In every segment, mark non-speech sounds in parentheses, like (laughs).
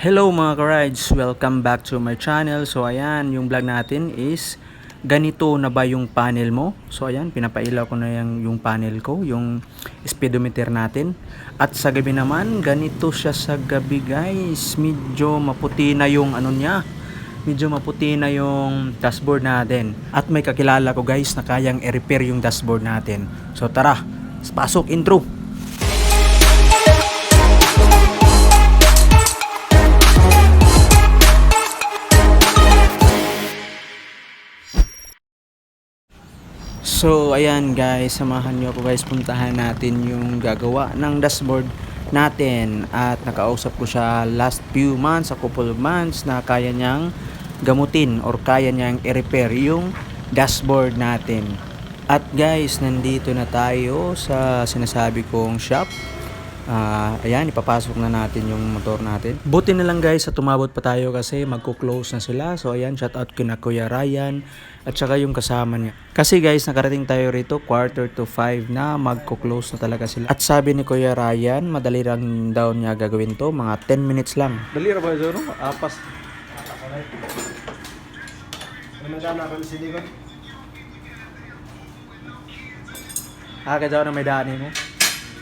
Hello mga ka-rides! Welcome back to my channel. So ayan, yung vlog natin is ganito na ba yung panel mo? So ayan, pinapailaw ko na yung, yung panel ko, yung speedometer natin. At sa gabi naman, ganito siya sa gabi guys. Medyo maputi na yung ano niya. Medyo maputi na yung dashboard natin. At may kakilala ko guys na kayang i-repair yung dashboard natin. So tara, pasok intro! So, ayan guys, samahan nyo ako guys, puntahan natin yung gagawa ng dashboard natin. At nakausap ko siya last few months, a couple of months, na kaya niyang gamutin or kaya niyang i-repair yung dashboard natin. At guys, nandito na tayo sa sinasabi kong shop. Ah, ayan, ipapasok na natin yung motor natin. Buti na lang guys sa tumabot pa tayo kasi magko-close na sila. So ayan, shout out kina Kuya Ryan at saka yung kasama niya. Kasi guys, nakarating tayo rito quarter to 5 na magko-close na talaga sila. At sabi ni Kuya Ryan, madali lang daw niya gagawin to, mga 10 minutes lang. Dali ra ba no? Apas. Ano na naman si Nikon? Ah, daw na may daanin mo.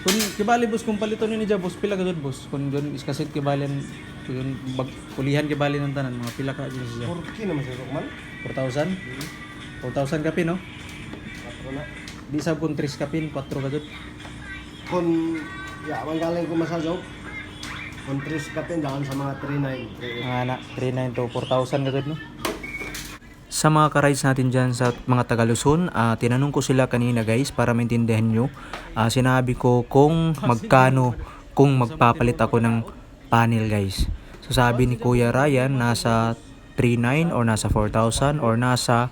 Kung kibali boss kung palito ni niya boss pila ka doon boss. Kung doon is kasit kibalan kung bag pulihan kibali ng tanan mga pila ka dyan siya. 4K naman si Rockman. 4,000. 4,000 kapin no? Na. Di sab kung 3 kapin 4 ka doon. Kung yaman galing ko masajaw. Kung 3 kapin, daan sa mga 3.9. 3.8. Mga na 39 to 4,000 ka no? Sa mga ka-rides natin dyan sa mga taga Luzon, ah, tinanong ko sila kanina guys para maintindihan nyo. Ah, sinabi ko kung magkano kung magpapalit ako ng panel guys. So sabi ni Kuya Ryan nasa 3.9 or nasa 4,000 or nasa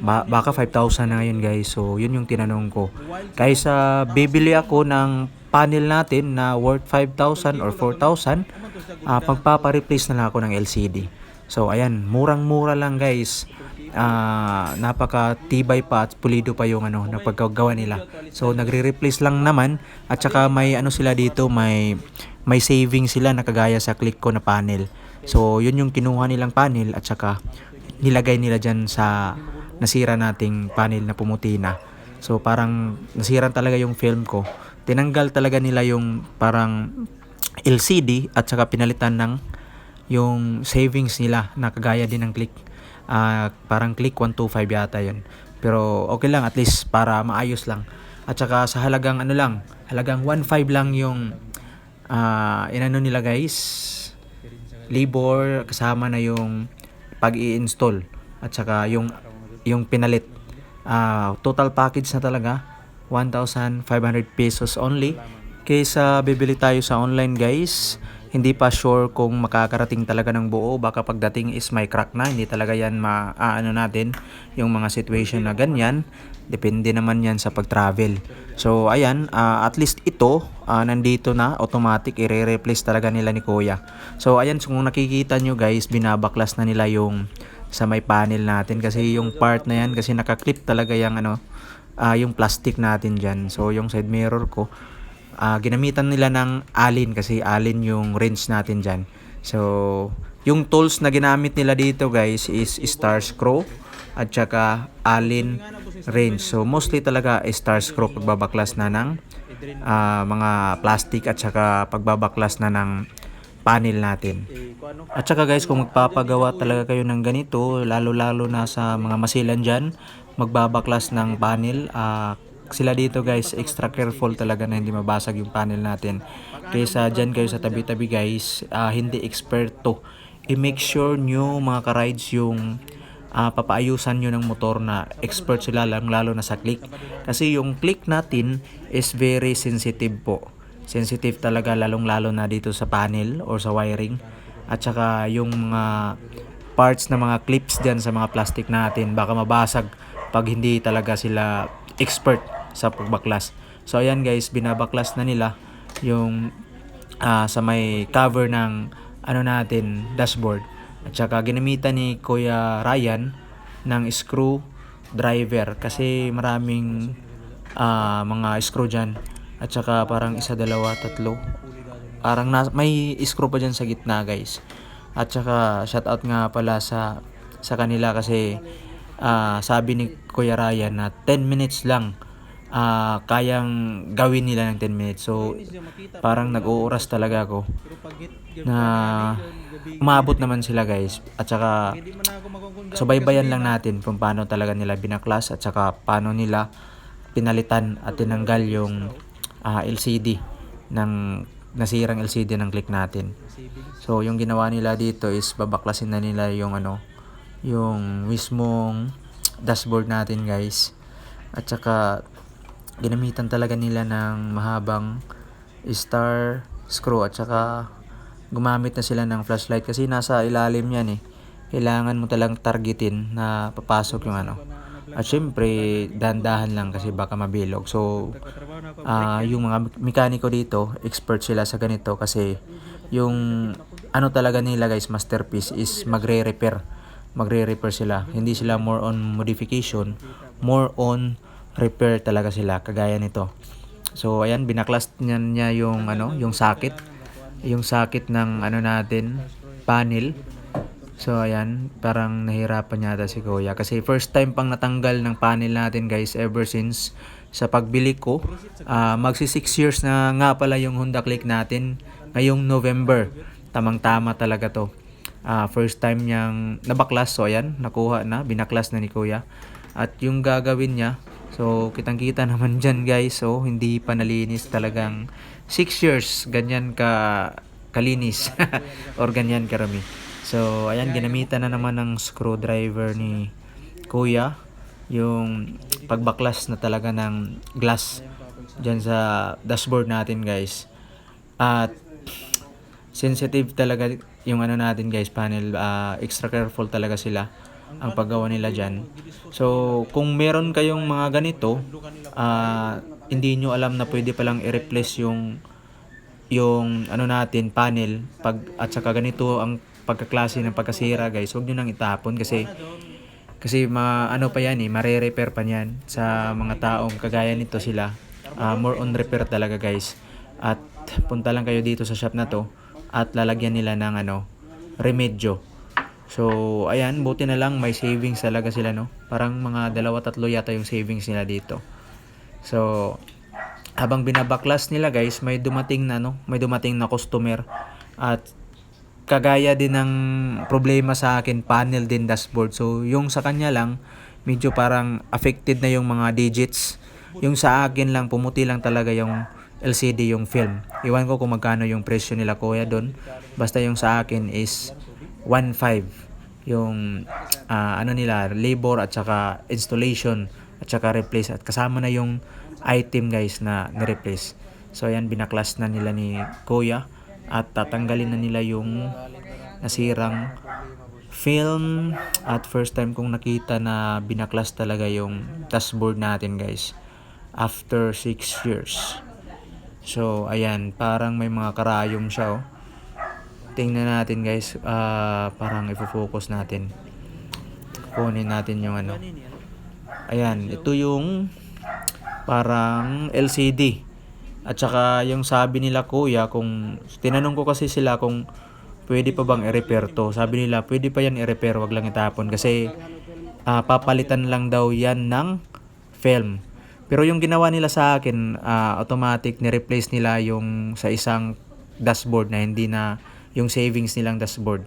ba- baka 5,000 na ngayon guys. So yun yung tinanong ko. Kaysa bibili ako ng panel natin na worth 5,000 or 4,000, ah pagpapa-replace na lang ako ng LCD. So ayan, murang-mura lang guys. Ah, napaka tibay pa at pulido pa yung ano na pagkagawa nila. So nagre-replace lang naman at saka may ano sila dito, may may saving sila na kagaya sa click ko na panel. So yun yung kinuha nilang panel at saka nilagay nila diyan sa nasira nating panel na pumuti na. So parang nasira talaga yung film ko. Tinanggal talaga nila yung parang LCD at saka pinalitan ng yung savings nila na kagaya din ng click. Ah, parang click 125 yata yun. Pero okay lang at least para maayos lang. At saka sa halagang ano lang, halagang 1.5 lang yung ah inano nila guys. Labor kasama na yung pag-i-install at saka yung yung pinalit. Ah, total package na talaga 1,500 pesos only. Kaysa bibili tayo sa online guys, hindi pa sure kung makakarating talaga ng buo. Baka pagdating is may crack na, hindi talaga yan maaano natin yung mga situation na ganyan. Depende naman yan sa pag-travel. So ayan, ah, at least ito, ah, nandito na, automatic, i-replace talaga nila ni Kuya. So ayan, so kung nakikita nyo guys, binabaklas na nila yung sa may panel natin kasi yung part na yan kasi nakaklip talaga yung ano ah, yung plastic natin dyan so yung side mirror ko ah, ginamitan nila ng alin kasi alin yung range natin dyan. So yung tools na ginamit nila dito guys is star screw at saka alin range so mostly talaga star screw pagbabaklas na ng ah, mga plastic at saka pagbabaklas na ng panel natin. At saka guys, kung magpapagawa talaga kayo ng ganito, lalo-lalo na sa mga masilan dyan, magbabaklas ng panel, ah, sila dito guys, extra careful talaga na hindi mabasag yung panel natin. Kaysa dyan kayo sa tabi-tabi guys, ah, hindi eksperto. I-make sure nyo mga ka-rides yung ah, papaayusan nyo ng motor na expert sila lang lalo na sa click. Kasi yung click natin is very sensitive po. Sensitive talaga lalong-lalo na dito sa panel or sa wiring. At saka yung mga parts na mga clips dyan sa mga plastic natin baka mabasag pag hindi talaga sila expert sa pagbaklas. So ayan guys, binabaklas na nila yung ah, sa may cover ng ano natin, dashboard. At saka ginamitan ni Kuya Ryan ng screw driver kasi maraming ah, mga screw dyan. At saka parang isa, dalawa, tatlo. parang nas- may screw pa dyan sa gitna guys. At saka shoutout nga pala sa sa kanila kasi ah, sabi ni Kuya Ryan na 10 minutes lang ah, kayang gawin nila ng 10 minutes. So parang nag-uuras talaga ako na umabot naman sila guys. At saka subaybayan lang natin kung paano talaga nila binaklas at saka paano nila pinalitan at tinanggal yung ah, LCD ng nasirang LCD ng click natin. So yung ginawa nila dito is babaklasin na nila yung ano yung mismong dashboard natin guys. At saka ginamitan talaga nila ng mahabang star screw at saka gumamit na sila ng flashlight kasi nasa ilalim yan eh. Kailangan mo talang targetin na papasok yung ano. At syempre, dandahan lang kasi baka mabilog. So, ah yung mga mekaniko dito, expert sila sa ganito kasi yung ano talaga nila guys, masterpiece is magre-repair. Magre-repair sila. Hindi sila more on modification, more on repair talaga sila kagaya nito. So ayan binaklas niya, niya yung ano, yung sakit. Yung sakit ng ano natin, panel. So ayan, parang nahirapan yata si Kuya kasi first time pang natanggal ng panel natin guys ever since sa pagbili ko. Ah, magsi 6 years na nga pala yung Honda Click natin ngayong November. Tamang-tama talaga to. Ah, first time niyang nabaklas so ayan, nakuha na, binaklas na ni Kuya. At yung gagawin niya, so kitang-kita naman dyan guys, so hindi pa nalinis talagang 6 years, ganyan ka kalinis (laughs) or ganyan karami. So, ayan, ginamitan na naman ng screwdriver ni Kuya yung pagbaklas na talaga ng glass dyan sa dashboard natin guys. At sensitive talaga yung ano natin guys, panel. ah, extra careful talaga sila ang paggawa nila dyan. So, kung meron kayong mga ganito, ah, hindi nyo alam na pwede palang i-replace yung yung ano natin panel pag at saka ganito ang pagkaklase ng pagkasira guys. Huwag niyo nang itapon kasi kasi ma ano pa yan eh mare-repair pa niyan sa mga taong kagaya nito sila. Ah, more on repair talaga guys. At punta lang kayo dito sa shop na to at lalagyan nila ng ano remedyo so ayan buti na lang may savings talaga sila no parang mga dalawa tatlo yata yung savings nila dito so habang binabaklas nila guys, may dumating na no, may dumating na customer at kagaya din ng problema sa akin, panel din dashboard. So yung sa kanya lang medyo parang affected na yung mga digits. Yung sa akin lang pumuti lang talaga yung LCD yung film. Iwan ko kung magkano yung presyo nila kuya doon. Basta yung sa akin is 1.5 yung ah, ano nila labor at saka installation at saka replace at kasama na yung item guys na ni-replace. So ayan binaklas na nila ni Kuya at tatanggalin na nila yung nasirang film at first time kong nakita na binaklas talaga yung dashboard natin guys after 6 years. So ayan parang may mga karayom siya oh. Tingnan natin guys ah, parang ifo-focus natin. Kunin natin yung ano. Ayan, ito yung parang LCD. At saka yung sabi nila kuya kung tinanong ko kasi sila kung pwede pa bang i-repair to. Sabi nila pwede pa yan i-repair, wag lang itapon kasi ah, papalitan lang daw yan ng film. Pero yung ginawa nila sa akin, ah, automatic ni-replace nila yung sa isang dashboard na hindi na yung savings nilang dashboard.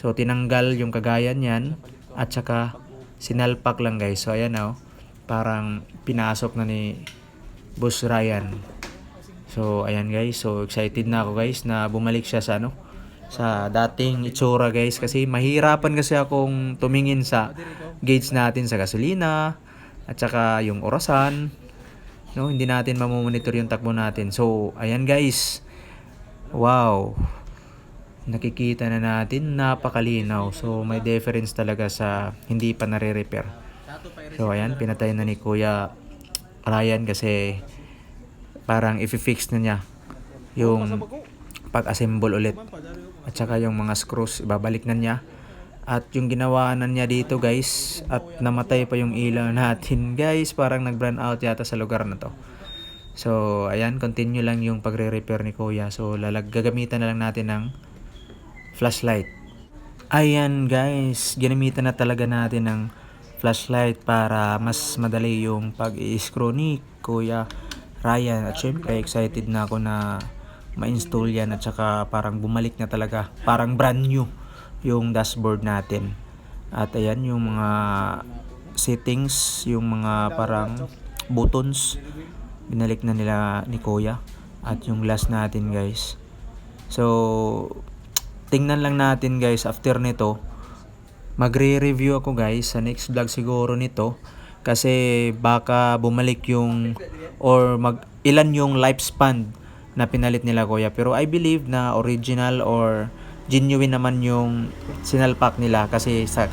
So tinanggal yung kagaya niyan at saka sinalpak lang guys. So ayan oh, parang pinasok na ni Boss Ryan. So ayan guys, so excited na ako guys na bumalik siya sa ano sa dating itsura guys. Kasi mahirapan kasi akong tumingin sa gauge natin sa gasolina at saka yung orasan no? Hindi natin mamonitor yung takbo natin. So ayan guys. Wow nakikita na natin napakalinaw. So may difference talaga sa hindi pa nare-repair. So ayan pinatay na ni kuya Ryan kasi parang i-fix na niya yung pag-assemble ulit. At saka yung mga screws ibabalik na niya. At yung ginawa na niya dito guys at namatay pa yung ilaw (laughs) natin. Guys parang nag-burn out yata sa lugar na to. So, ayan, continue lang yung pagre-repair ni Kuya. So, lalag gagamitan na lang natin ng flashlight. Ayan guys, ginamitan na talaga natin ng flashlight para mas madali yung pag-i-screw ni Kuya Ryan. At syempre, excited na ako na ma-install yan at saka parang bumalik na talaga. Parang brand new yung dashboard natin. At ayan yung mga settings, yung mga parang buttons, binalik na nila ni Kuya. At yung last natin guys. So, tingnan lang natin guys after nito. Magre-review ako guys sa next vlog siguro nito. Kasi baka bumalik yung or mag ilan yung lifespan na pinalit nila kuya. Pero I believe na original or genuine naman yung sinalpak nila kasi sa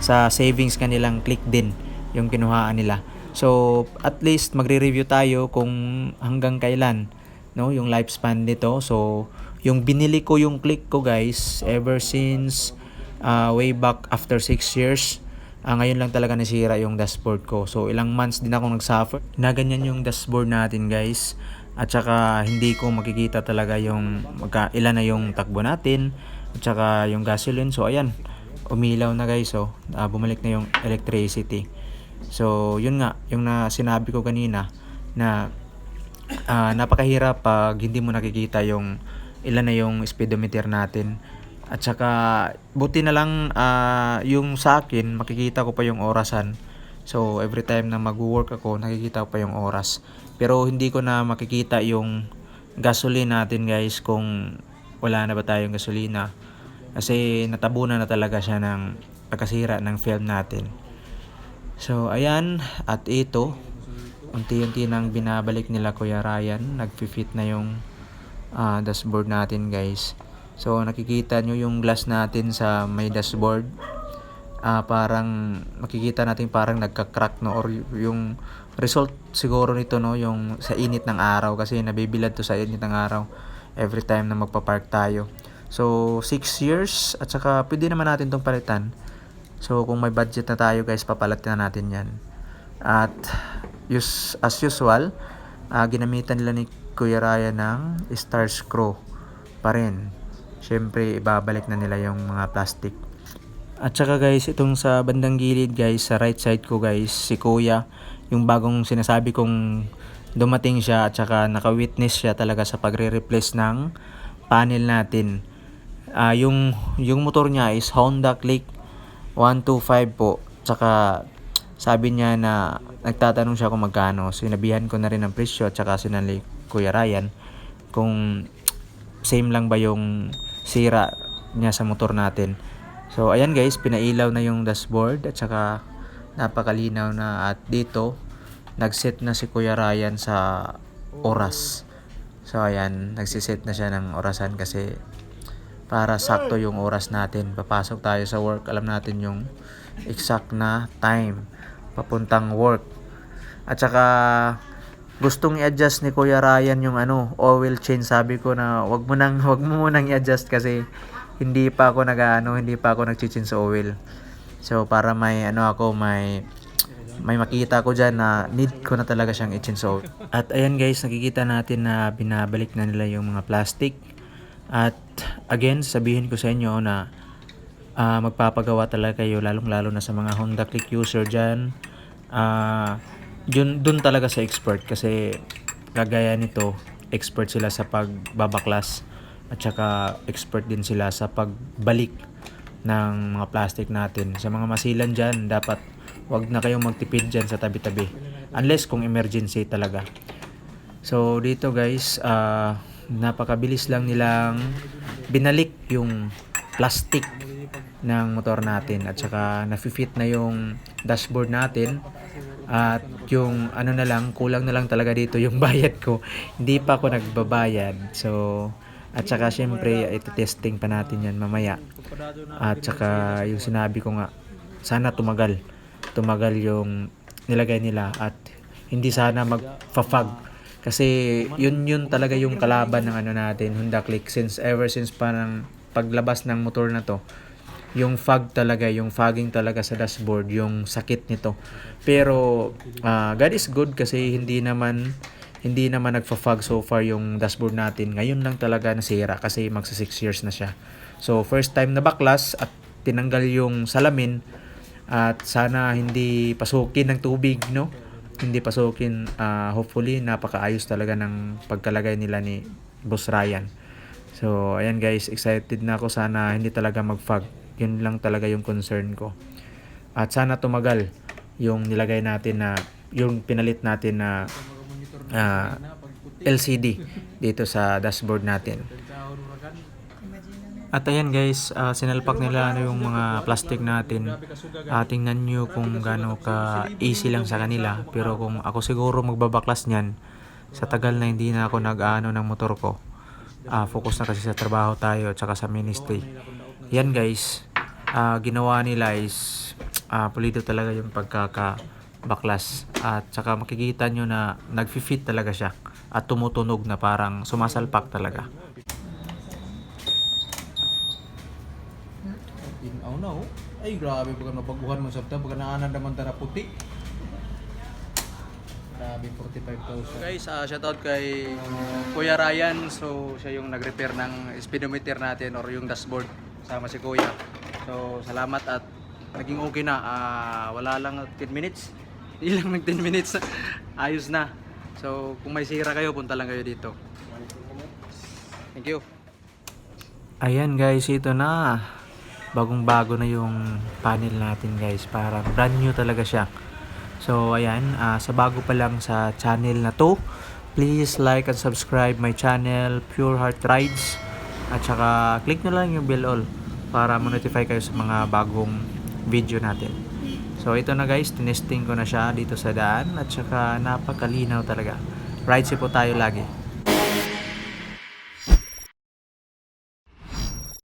sa savings kanilang click din yung kinuhaan nila. So at least magre-review tayo kung hanggang kailan no yung lifespan nito. So yung binili ko yung click ko guys ever since uh, way back after 6 years ah, ngayon lang talaga nasira yung dashboard ko. So ilang months din ako nagsuffer. Na ganyan yung dashboard natin guys. At saka hindi ko makikita talaga yung magka, ilan na yung takbo natin. At saka yung gasoline. So ayan. Umilaw na guys so ah, bumalik na yung electricity. So yun nga. Yung na sinabi ko kanina na ah, napakahirap pag hindi mo nakikita yung ilan na yung speedometer natin. At saka buti na lang ah, yung sa akin makikita ko pa yung orasan. So every time na mag-work ako nakikita ko pa yung oras. Pero hindi ko na makikita yung gasoline natin guys kung wala na ba tayong gasolina. Kasi natabunan na talaga siya ng pagkasira ng film natin. So ayan at ito unti-unti nang binabalik nila Kuya Ryan. Nagfi-fit na yung ah, dashboard natin guys. So nakikita nyo yung glass natin sa may dashboard. Ah, parang makikita natin parang nagka-crack no or yung result siguro nito no yung sa init ng araw kasi nabibilad to sa init ng araw every time na magpa-park tayo. So 6 years at saka pwede naman natin tong palitan. So kung may budget na tayo guys papalitan na natin 'yan. At us, as usual, ah, ginamitan nila ni Kuya Raya ng star screw pa rin. Siyempre, ibabalik na nila yung mga plastic. At saka guys, itong sa bandang gilid guys, sa right side ko guys, si Kuya, yung bagong sinasabi kong dumating siya at saka naka-witness siya talaga sa pagre-replace ng panel natin. Ah, yung yung motor niya is Honda Click 125 po. Tsaka sabi niya na nagtatanong siya kung magkano. Sinabihan ko na rin ang presyo at saka sinali Kuya Ryan kung same lang ba yung sira niya sa motor natin. So ayan guys, pinailaw na yung dashboard at saka napakalinaw na at dito nagset na si Kuya Ryan sa oras. So ayan, nagsiset na siya ng orasan kasi para sakto yung oras natin. Papasok tayo sa work, alam natin yung exact na time papuntang work. At saka gustong i-adjust ni Kuya Ryan yung ano, oil change. Sabi ko na wag mo nang wag mo munang i-adjust kasi hindi pa ako nag-ano, hindi pa ako nag-change sa oil. So para may ano ako, may may makita ko dyan na need ko na talaga siyang i-change oil. At ayan guys, nakikita natin na binabalik na nila yung mga plastic. At again, sabihin ko sa inyo na ah, magpapagawa talaga kayo lalong-lalo na sa mga Honda Click user dyan. Ah, yun, dun talaga sa expert kasi kagaya nito, expert sila sa pagbabaklas at saka expert din sila sa pagbalik ng mga plastic natin. Sa mga masilan dyan, dapat wag na kayong magtipid dyan sa tabi-tabi. Unless kung emergency talaga. So dito guys, ah, napakabilis lang nilang binalik yung plastic ng motor natin at saka nafi-fit na yung dashboard natin at yung ano na lang kulang na lang talaga dito yung (laughs) bayad ko. Hindi pa ako nagbabayad. So at saka syempre ito testing pa natin yan mamaya. At saka yung sinabi ko nga sana tumagal. Tumagal yung nilagay nila at hindi sana mag-fag kasi yun yun talaga yung kalaban ng ano natin Honda Click. Since ever since parang paglabas ng motor na to yung fog talaga, yung fogging talaga sa dashboard, yung sakit nito. Pero ah, God is good kasi hindi naman hindi naman nagfa-fog so far yung dashboard natin. Ngayon lang talaga nasira kasi magsa 6 years na siya. So first time na baklas at tinanggal yung salamin at sana hindi pasukin ng tubig, no? Hindi pasukin. ah, hopefully napakaayos talaga ng pagkalagay nila ni Boss Ryan. So ayan guys, excited na ako sana hindi talaga mag-fog. Yun lang talaga yung concern ko. At sana tumagal yung nilagay natin na yung pinalit natin na ah, LCD dito sa dashboard natin. At ayan guys, ah, sinalpak nila ano yung mga plastic natin. Ah, tingnan nyo kung gaano ka easy lang sa kanila. Pero kung ako siguro magbabaklas niyan, sa tagal na hindi na ako nag-ano ng motor ko. Ah, focus na kasi sa trabaho tayo at saka sa ministry. Yan guys, ah, ginawa nila is ah, pulido talaga yung pagkaka-baklas. At saka makikita nyo na nag-fit talaga siya. At tumutunog na parang sumasalpak talaga. Inaw na oh. Ay grabe pagka nabaguhan mo sabta pagka naanan naman tara puti. Grabe 45,000. Guys, uh, shoutout kay Kuya Ryan. So siya yung nag-repair ng speedometer natin or yung dashboard sama si Kuya. So salamat at naging okay na. Ah, wala lang 10 minutes. Ilang nag 10 minutes. (laughs) Ayos na. So kung may sira kayo, punta lang kayo dito. Thank you. Ayan guys, ito na. Bagong bago na yung panel natin guys. Parang brand new talaga siya. So ayan, ah, sa bago pa lang sa channel na to, please like and subscribe my channel, Pure Heart Rides. At saka click nyo lang yung bell all para ma-notify kayo sa mga bagong video natin. So ito na guys, tinesting ko na siya dito sa daan at saka napakalinaw talaga. Rides po tayo lagi.